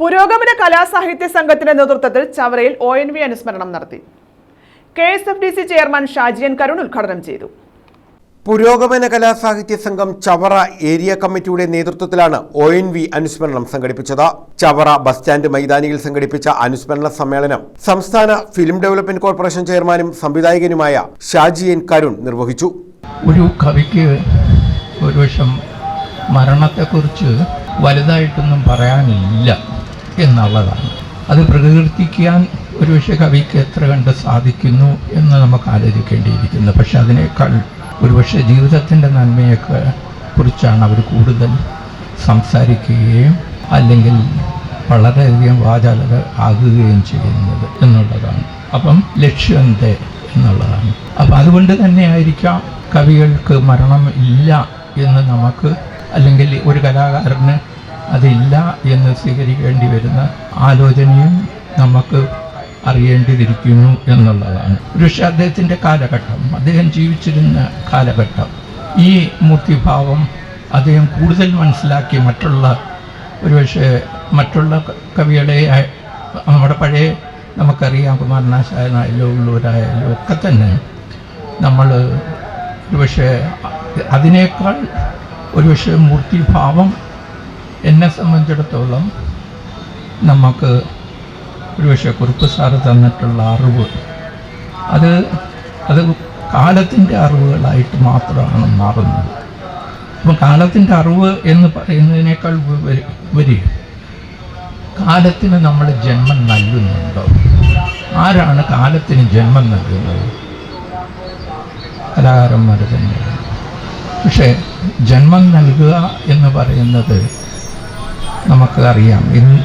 പുരോഗമന കലാസാഹിത്യ സംഘത്തിന്റെ നേതൃത്വത്തിൽ ചവറയിൽ ഒ എൻ വി അനുസ്മരണം നടത്തി. K S F D C chairman Shaji N Karun ഉദ്ഘാടനം ചെയ്തു. പുരോഗമന കലാസാഹിത്യ സംഘം ചവറ ഏരിയ കമ്മിറ്റിയുടെ നേതൃത്വത്തിലാണ് ഒ എൻ വി അനുസ്മരണം സംഘടിപ്പിച്ചത്. ചവറ ബസ് സ്റ്റാൻഡ് മൈതാനിയിൽ സംഘടിപ്പിച്ച അനുസ്മരണ സമ്മേളനം സംസ്ഥാന ഫിലിം ഡെവലപ്മെന്റ് കോർപ്പറേഷൻ ചെയർമാനും സംവിധായകനുമായ ഷാജി എൻ കരുൺ നിർവഹിച്ചു. ഒരു കവിക്ക് ഒരു വർഷം മരണത്തെക്കുറിച്ച് വലുതായിട്ടൊന്നും പറയാനില്ല. എന്നുള്ളതാണ്. അത് പ്രകീർത്തിക്കാൻ ഒരുപക്ഷെ കവിക്ക് എത്ര കണ്ട് സാധിക്കുന്നു എന്ന് നമുക്ക് ആലോചിക്കേണ്ടിയിരിക്കുന്നു. പക്ഷെ അതിനേക്കാൾ ഒരുപക്ഷെ ജീവിതത്തിന്റെ നന്മയൊക്കെ കുറിച്ചാണ് അവർ കൂടുതൽ സംസാരിക്കുകയും അല്ലെങ്കിൽ വളരെയധികം വാചാലത ആകുകയും ചെയ്യുന്നത് എന്നുള്ളതാണ്. അപ്പം ലക്ഷ്യം എന്നുള്ളതാണ്. അപ്പം അതുകൊണ്ട് തന്നെ ആയിരിക്കാം കവികൾക്ക് മരണം ഇല്ല എന്ന് നമുക്ക് അല്ലെങ്കിൽ ഒരു കലാകാരന് അതില്ല എന്ന് സ്വീകരിക്കേണ്ടി വരുന്ന ആലോചനയും നമുക്ക് അറിയേണ്ടിയിരിക്കുന്നു എന്നുള്ളതാണ്. പക്ഷെ അദ്ദേഹത്തിന്റെ കാലഘട്ടം അദ്ദേഹം ജീവിച്ചിരുന്ന കാലഘട്ടം ഈ മൂർത്തിഭാവം അദ്ദേഹം കൂടുതൽ മനസ്സിലാക്കി മറ്റുള്ള ഒരുപക്ഷെ മറ്റുള്ള കവികളെ നമ്മുടെ പഴയ നമുക്കറിയാം കുമാരനാശായനായാലും ഉള്ളൂരായാലും ഒക്കെ തന്നെ നമ്മൾ ഒരുപക്ഷെ അതിനേക്കാൾ ഒരുപക്ഷെ മൂർത്തിഭാവം എന്നെ സംബന്ധിച്ചിടത്തോളം നമുക്ക് ഒരുപക്ഷെ കുറുപ്പ് സാറ് തന്നിട്ടുള്ള അറിവ് അത് അത് കാലത്തിന്റെ അറിവുകളായിട്ട് മാത്രമാണ് മാറുന്നത്. അപ്പം കാലത്തിന്റെ അറിവ് എന്ന് പറയുന്നതിനേക്കാൾ വരി കാലത്തിന് നമ്മൾ ജന്മം നൽകുന്നുണ്ടോ? ആരാണ് കാലത്തിന് ജന്മം നൽകുന്നത്? കലാകാരന്മാർ തന്നെയാണ്. പക്ഷേ ജന്മം നൽകുക എന്ന് പറയുന്നത് നമുക്ക് അറിയാം ഇന്ന്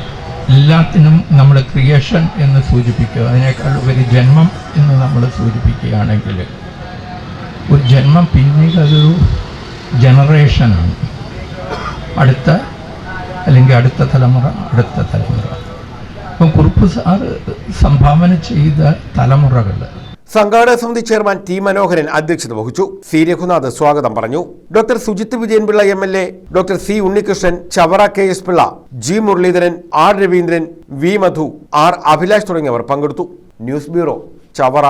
എല്ലാത്തിനും നമ്മൾ ക്രിയേഷൻ എന്ന് സൂചിപ്പിക്കുക. അതിനേക്കാൾ ഉപരി ജന്മം എന്ന് നമ്മൾ സൂചിപ്പിക്കുകയാണെങ്കിൽ ഒരു ജന്മം പിന്നീട് അതൊരു ജനറേഷനാണ്. അടുത്ത അല്ലെങ്കിൽ അടുത്ത തലമുറ അടുത്ത തലമുറ. അപ്പം കുറുപ്പ് സാറ് സംഭാവന ചെയ്ത തലമുറകൾ സംഘാടക സമിതി ചെയർമാൻ ടി മനോഹരൻ അധ്യക്ഷത വഹിച്ചു. സി രഘുനാഥ് സ്വാഗതം പറഞ്ഞു. Doctor Sujith Vijayanpillai M L A doctor C Unnikrishnan Chavara K S Pillai G Muraleedharan R Raveendran V Madhu R Abhilash തുടങ്ങിയവർ പങ്കെടുത്തു. News bureau Chavara.